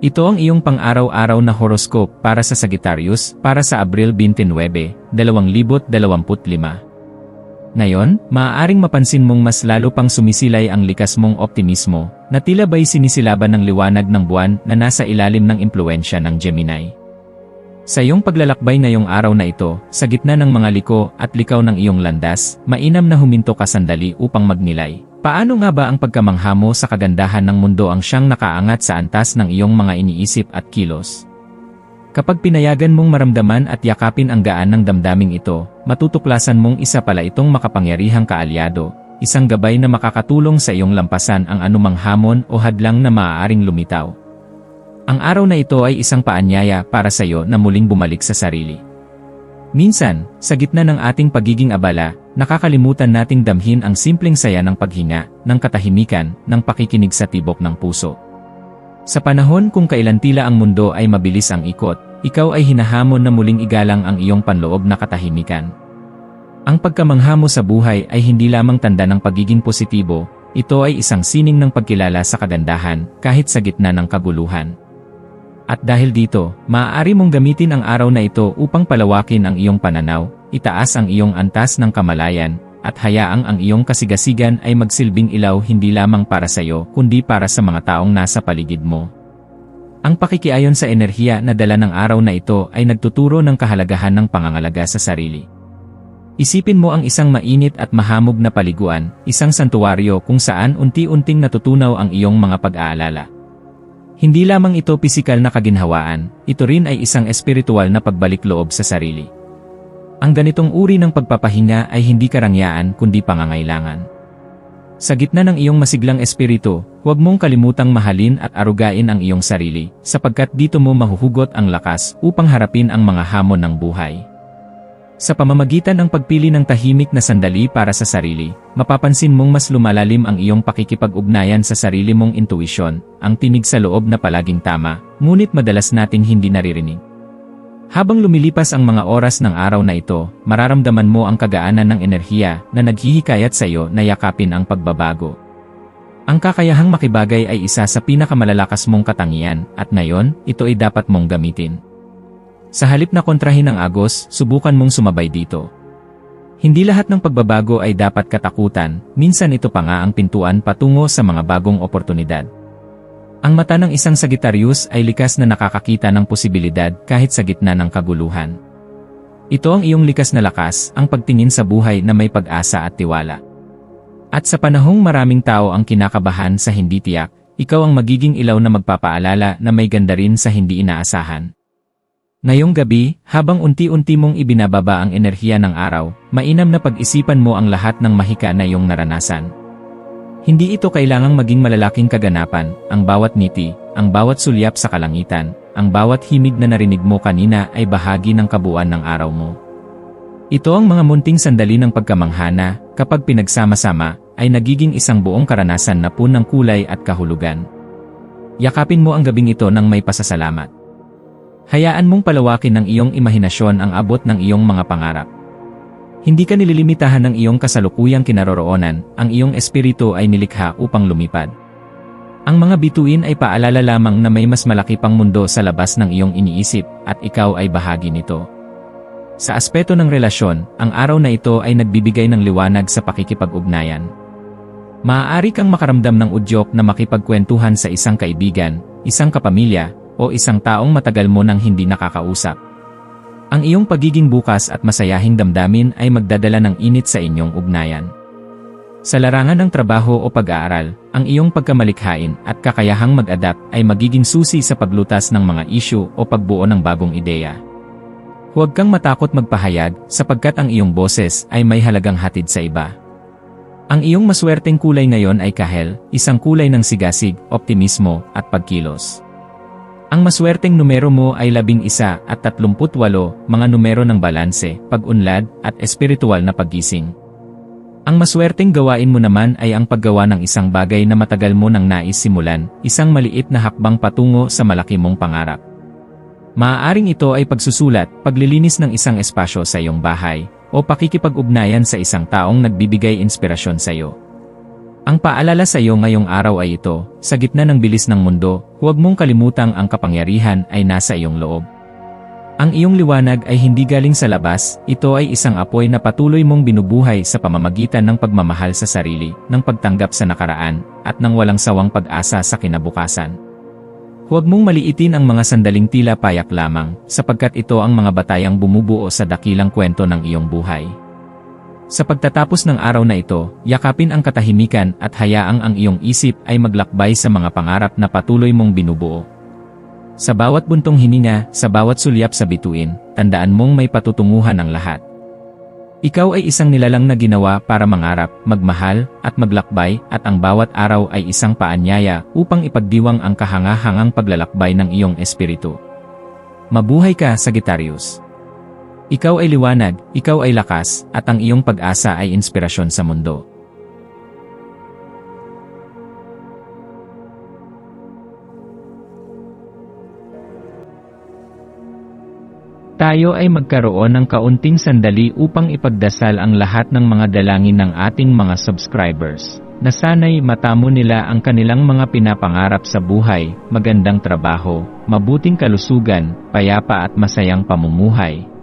Ito ang iyong pang-araw-araw na horoscope para sa Sagittarius para sa Abril 29, 2025. Ngayon, maaaring mapansin mong mas lalo pang sumisilay ang likas mong optimismo na tila ba'y sinisilaban ng liwanag ng buwan na nasa ilalim ng impluensya ng Gemini. Sa iyong paglalakbay ngayong araw na ito, sa gitna ng mga liko at likaw ng iyong landas, mainam na huminto ka sandali upang magnilay Paano nga ba ang pagkamangha mo sa kagandahan ng mundo ang siyang nakaangat sa antas ng iyong mga iniisip at kilos? Kapag pinayagan mong maramdaman at yakapin ang gaan ng damdaming ito, matutuklasan mong isa pala itong makapangyarihang kaalyado, isang gabay na makakatulong sa iyong lampasan ang anumang hamon o hadlang na maaaring lumitaw. Ang araw na ito ay isang paanyaya para sa iyo na muling bumalik sa sarili. Minsan, sa gitna ng ating pagiging abala, Nakakalimutan nating damhin ang simpleng saya ng paghinga, ng katahimikan, ng pakikinig sa tibok ng puso. Sa panahon kung kailan tila ang mundo ay mabilis ang ikot, ikaw ay hinahamon na muling igalang ang iyong panloob na katahimikan. Ang pagkamangha mo sa buhay ay hindi lamang tanda ng pagiging positibo, ito ay isang sining ng pagkilala sa kagandahan kahit sa gitna ng kaguluhan. At dahil dito, maaari mong gamitin ang araw na ito upang palawakin ang iyong pananaw, itaas ang iyong antas ng kamalayan, at hayaang ang iyong kasigasigan ay magsilbing ilaw hindi lamang para sa iyo kundi para sa mga taong nasa paligid mo. Ang pakikiayon sa enerhiya na dala ng araw na ito ay nagtuturo ng kahalagahan ng pangangalaga sa sarili. Isipin mo ang isang mainit at mahamog na paliguan, isang santuwaryo kung saan unti-unting natutunaw ang iyong mga pag-aalala. Hindi lamang ito pisikal na kaginhawaan, ito rin ay isang espiritual na pagbalik loob sa sarili. Ang ganitong uri ng pagpapahinga ay hindi karangyaan kundi pangangailangan. Sa gitna ng iyong masiglang espiritu, huwag mong kalimutang mahalin at arugain ang iyong sarili, sapagkat dito mo mahuhugot ang lakas upang harapin ang mga hamon ng buhay. Sa pamamagitan ng pagpili ng tahimik na sandali para sa sarili, mapapansin mong mas lumalalim ang iyong pakikipag-ugnayan sa sarili mong intuisyon, ang tinig sa loob na palaging tama, ngunit madalas nating hindi naririnig. Habang lumilipas ang mga oras ng araw na ito, mararamdaman mo ang kagaanan ng enerhiya na naghihikayat sa iyo na yakapin ang pagbabago. Ang kakayahang makibagay ay isa sa pinakamalalakas mong katangian, at ngayon, ito ay dapat mong gamitin. Sa halip na kontrahin ang agos, subukan mong sumabay dito. Hindi lahat ng pagbabago ay dapat katakutan, minsan ito pa nga ang pintuan patungo sa mga bagong oportunidad. Ang mata ng isang Sagittarius ay likas na nakakakita ng posibilidad kahit sa gitna ng kaguluhan. Ito ang iyong likas na lakas, ang pagtingin sa buhay na may pag-asa at tiwala. At sa panahong maraming tao ang kinakabahan sa hindi tiyak, ikaw ang magiging ilaw na magpapaalala na may ganda rin sa hindi inaasahan. Ngayong gabi, habang unti-unti mong ibinababa ang enerhiya ng araw, mainam na pag-isipan mo ang lahat ng mahika na iyong naranasan. Hindi ito kailangang maging malalaking kaganapan, ang bawat niti, ang bawat sulyap sa kalangitan, ang bawat himig na narinig mo kanina ay bahagi ng kabuuan ng araw mo. Ito ang mga munting sandali ng pagkamanghana, kapag pinagsama-sama, ay nagiging isang buong karanasan na punang kulay at kahulugan. Yakapin mo ang gabing ito ng may pasasalamat. Hayaan mong palawakin ng iyong imahinasyon ang abot ng iyong mga pangarap. Hindi ka nililimitahan ng iyong kasalukuyang kinaroroonan, ang iyong espiritu ay nilikha upang lumipad. Ang mga bituin ay paalala lamang na may mas malaki pang mundo sa labas ng iyong iniisip, at ikaw ay bahagi nito. Sa aspeto ng relasyon, ang araw na ito ay nagbibigay ng liwanag sa pakikipag-ugnayan. Maaari kang makaramdam ng udyok na makipagkwentuhan sa isang kaibigan, isang kapamilya, o isang taong matagal mo nang hindi nakakausap. Ang iyong pagiging bukas at masayahing damdamin ay magdadala ng init sa inyong ugnayan. Sa larangan ng trabaho o pag-aaral, ang iyong pagkamalikhain at kakayahang mag-adapt ay magiging susi sa paglutas ng mga isyu o pagbuo ng bagong ideya. Huwag kang matakot magpahayag sapagkat ang iyong boses ay may halagang hatid sa iba. Ang iyong maswerteng kulay ngayon ay kahel, isang kulay ng sigasig, optimismo, at pagkilos. Ang maswerteng numero mo ay labing isa at 38, mga numero ng balanse, pag-unlad, at espiritual na paggising. Ang maswerteng gawain mo naman ay ang paggawa ng isang bagay na matagal mo nang nais simulan, isang maliit na hakbang patungo sa malaki mong pangarap. Maaaring ito ay pagsusulat, paglilinis ng isang espasyo sa iyong bahay, o pakikipag-ugnayan sa isang taong nagbibigay inspirasyon sa iyo. Ang paalala sa iyo ngayong araw ay ito, sa gitna ng bilis ng mundo, huwag mong kalimutang ang kapangyarihan ay nasa iyong loob. Ang iyong liwanag ay hindi galing sa labas, ito ay isang apoy na patuloy mong binubuhay sa pamamagitan ng pagmamahal sa sarili, ng pagtanggap sa nakaraan, at ng walang sawang pag-asa sa kinabukasan. Huwag mong maliitin ang mga sandaling tila payak lamang, sapagkat ito ang mga batayang bumubuo sa dakilang kwento ng iyong buhay. Sa pagtatapos ng araw na ito, yakapin ang katahimikan at hayaang ang iyong isip ay maglakbay sa mga pangarap na patuloy mong binubuo. Sa bawat buntong hininga, sa bawat sulyap sa bituin, tandaan mong may patutunguhan ang lahat. Ikaw ay isang nilalang na ginawa para mangarap, magmahal, at maglakbay, at ang bawat araw ay isang paanyaya upang ipagdiwang ang kahanga-hangang paglalakbay ng iyong espiritu. Mabuhay ka, Sagittarius! Ikaw ay liwanag, ikaw ay lakas, at ang iyong pag-asa ay inspirasyon sa mundo. Tayo ay magkaroon ng kaunting sandali upang ipagdasal ang lahat ng mga dalangin ng ating mga subscribers, na sana'y matamo nila ang kanilang mga pinapangarap sa buhay, magandang trabaho, mabuting kalusugan, payapa at masayang pamumuhay,